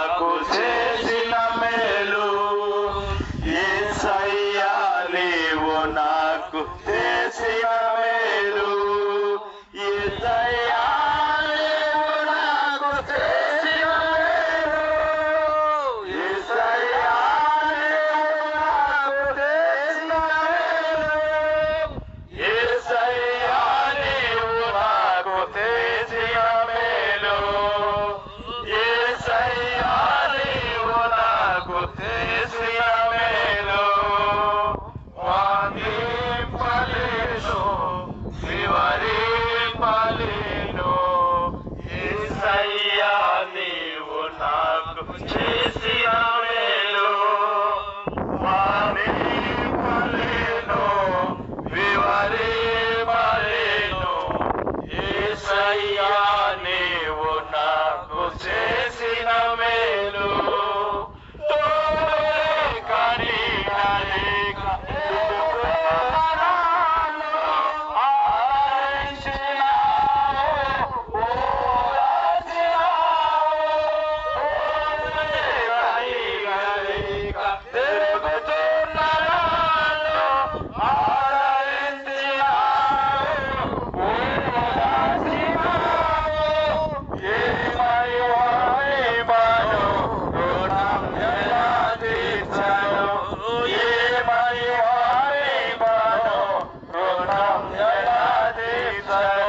నాకు చేసిన మేలు నమ్మలేను ఏసయ్యా నీవు నాకు చేసిన మేలు వారేపలేను వివరేపలేను ఏసయ్యా Sir.